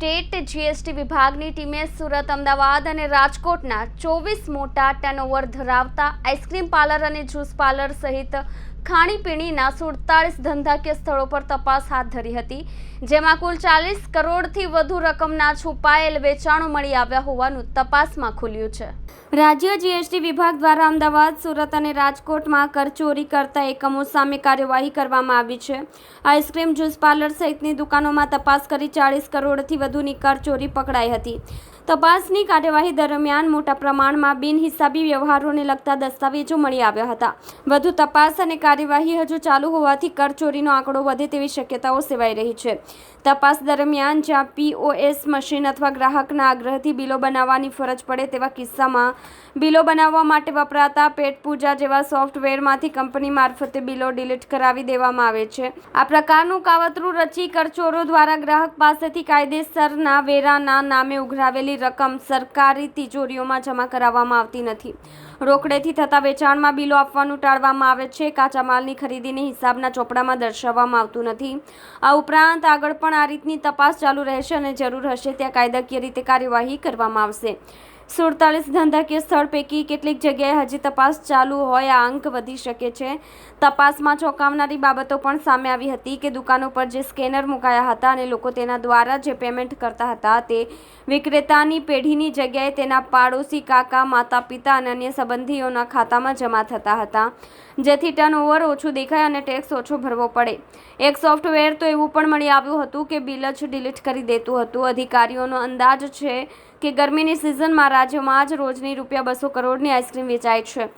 State GST વિભાગની ટીમે સુરત, અમદાવાદ અને રાજકોટના ચોવીસ મોટા ટર્નઓવર ધરાવતા આઈસ્ક્રીમ પાર્લર અને જ્યુસ પાર્લર સહિત ખાણીપીણીના સુડતાલીસ ધંધાકીય સ્થળો પર તપાસ હાથ ધરી હતી, જેમાં કુલ ચાલીસ કરોડથી વધુ રકમના છુપાયેલ વેચાણો મળી આવ્યા હોવાનું તપાસમાં ખુલ્યું છે. રાજ્ય જીએસટી વિભાગ દ્વારા અમદાવાદ, સુરત અને રાજકોટમાં કરચોરી કરતા એકમો સામે કાર્યવાહી કરવામાં આવી છે. આઈસ્ક્રીમ, જ્યુસ પાર્લર સહિતની દુકાનોમાં તપાસ કરી ચાળીસ કરોડથી વધુની કરચોરી પકડાઈ હતી. તપાસની કાર્યવાહી દરમિયાન મોટા પ્રમાણમાં બિનહિસાબી વ્યવહારોને લગતા દસ્તાવેજો મળી આવ્યા હતા. વધુ તપાસ અને કાર્યવાહી હજુ ચાલુ હોવાથી કરચોરીનો આંકડો વધે તેવી શક્યતાઓ સેવાઈ રહી છે. તપાસ દરમિયાન જ્યાં પીઓએસ મશીન અથવા ગ્રાહકના આગ્રહથી બિલો બનાવવાની ફરજ પડે તેવા કિસ્સામાં બિલો બનાવવા માટે વપરાતા પેટ પૂજા જેવા સોફ્ટવેરમાંથી કંપની મારફતે બિલો ડિલીટ કરાવી દેવામાં આવે છે. આ પ્રકારનું કાવતરું રચી કરચોરો દ્વારા ગ્રાહક પાસેથી કાયદેસરના વેરાના નામે ઉઘરાવેલી રકમ સરકારી તિજોરીઓમાં જમા કરાવવામાં આવતી નથી. રોકડેથી થતા વેચાણમાં બિલો આપવાનું ટાળવામાં આવે છે. કાચા માલની ખરીદીને હિસાબના ચોપડામાં દર્શાવવામાં આવતું નથી. આ ઉપરાંત આગળ પણ આ રીતની તપાસ ચાલુ રહેશે અને જરૂર હશે, ત્યાં કાયદાકીય રીતે કાર્યવાહી કરવામાં આવશે. સુડતાલીસ ધંધાકીય સ્થળ પૈકી કેટલીક જગ્યાએ હજી તપાસ ચાલુ હોય, આ અંક વધી શકે છે. તપાસમાં ચોંકાવનારી બાબતો પણ સામે આવી હતી કે દુકાનો પર જે સ્કેનર મુકાયા હતા અને લોકો તેના દ્વારા જે પેમેન્ટ કરતા હતા તે વિક્રેતાની પેઢીની જગ્યાએ તેના પાડોશી કાકા માતા પિતા અને અન્ય સંબંધીઓના ખાતામાં જમા થતા હતા. જેથી ટર્નઓવર ઓછું દેખાય અને ટેક્સ ઓછો ભરવો પડે. એક સોફ્ટવેર તો એવું પણ મળી આવ્યું હતું કે બિલ જ ડિલીટ કરી દેતું હતું. અધિકારીઓનો અંદાજ છે કે ગરમીની સિઝનમાં રાજ્યમાં જ રોજની રૂપિયા બસો કરોડની આઈસ્ક્રીમ વેચાય છે.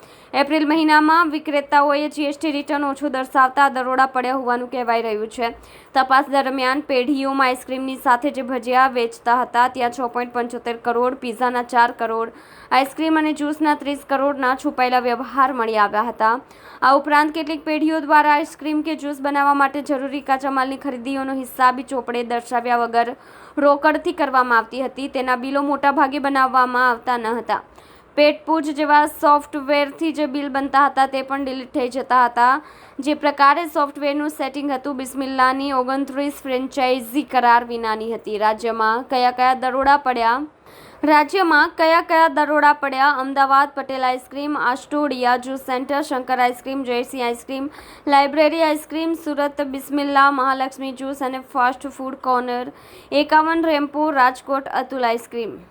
એપ્રિલ મહિનામાં વિક્રેતાઓએ જીએસટી રિટર્ન ઓછું દર્શાવતા દરોડા પડ્યા હોવાનું કહેવાય રહ્યું છે. તપાસ દરમિયાન પેઢીઓમાં આઈસ્ક્રીમની સાથે જે ભજીયા વેચતા હતા, ત્યાં છ પોઈન્ટ પંચોતેર કરોડ, પીઝાના ચાર કરોડ, આઈસ્ક્રીમ અને જ્યુસના ત્રીસ કરોડના છુપાયેલા વ્યવહાર મળી આવ્યા હતા. આ ઉપરાંત કેટલીક પેઢીઓ દ્વારા આઈસ્ક્રીમ કે જ્યુસ બનાવવા માટે જરૂરી કાચા માલની ખરીદીઓનો હિસાબી ચોપડે દર્શાવ્યા વગર રોકડથી કરવામાં આવતી હતી. તેના બિલો મોટાભાગે બનાવવામાં આવતા ન હતા. પેટપૂજ જેવા સોફ્ટવેરથી જે બિલ બનતા હતા તે પણ ડિલીટ થઈ જતા હતા. જે પ્રકારે સોફ્ટવેરનું સેટિંગ હતું બિસ્મિલ્લાની ઓગણત્રીસ ફ્રેન્ચાઇઝી કરાર વિનાની હતી. રાજ્યમાં કયા કયા દરોડા પડ્યા? રાજ્યમાં કયા કયા દરોડા પડ્યા? Ahmedabad, Patel ice cream Astodia juice centre, Shankar ice cream Jaysinh ice cream, library ice cream, Surat Bismilla Mahalaxmi juice અને ફાસ્ટ ફૂડ કોર્નર, એકાવન, રેમ્પો, રાજકોટ, અતુલ આઈસ્ક્રીમ.